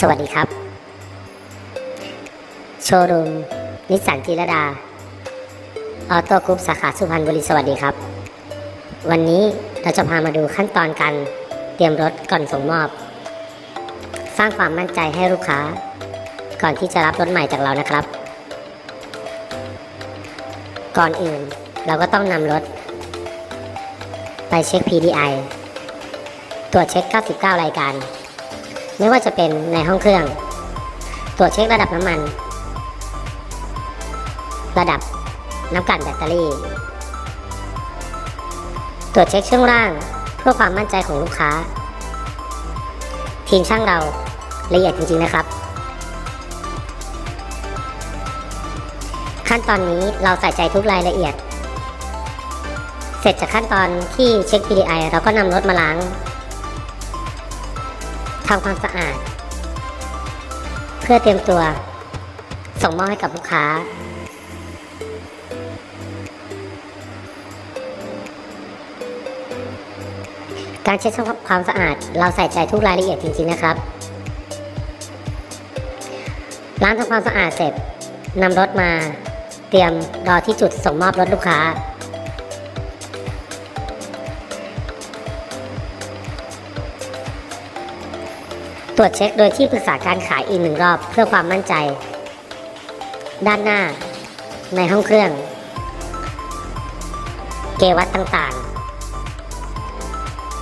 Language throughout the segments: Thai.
สวัสดีครับ โชว์รูมนิสสันจิรดา ออโต้กรุ๊ปสาขาสุพรรณบุรีสวัสดีครับ วันนี้เราจะพามาดูขั้นตอนการเตรียมรถก่อนส่งมอบ สร้างความมั่นใจให้ลูกค้า ก่อนที่จะรับรถใหม่จากเรานะครับ ก่อนอื่นเราก็ต้องนำรถ ไปเช็ค PDI ตรวจเช็ค 99 รายการ ไม่ว่าจะเป็นในห้องเครื่อง ตรวจเช็คระดับน้ำมัน ระดับน้ำกันแบตเตอรี่ ตรวจเช็คช่วงล่าง เพื่อความมั่นใจของลูกค้า ทีมช่างเราละเอียดจริงๆนะครับ ขั้นตอนนี้เราใส่ใจทุกรายละเอียด เสร็จจากขั้นตอนที่เช็ค PDI เราก็นำรถมาล้าง ทำความสะอาด เพื่อเตรียมตัว ส่งมอบให้กับลูกค้า การเช็ดทำความสะอาด เราใส่ใจทุกรายละเอียดจริง ๆนะครับล้างทำความสะอาดเสร็จนำรถมา เตรียมรอที่จุดส่งมอบรถลูกค้า ตรวจเช็คโดยที่ปรึกษาการขายอีกหนึ่งรอบเพื่อความมั่นใจ ด้านหน้า ในห้องเครื่อง เกวัตต่าง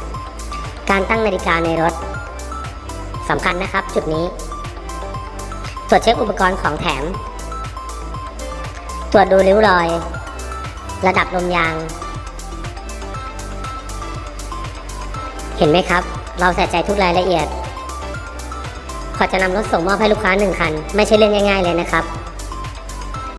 ๆ การตั้งนาฬิกาในรถสำคัญนะครับจุดนี้ ตรวจเช็คอุปกรณ์ของแถม ตรวจดูริ้วรอย ระดับลมยาง เห็นไหมครับ เราใส่ใจทุกรายละเอียด ขอจะนำรถส่งมอบให้ลูกค้าหนึ่งคัน ไม่ใช่เรื่องง่าย ๆเลยนะครับ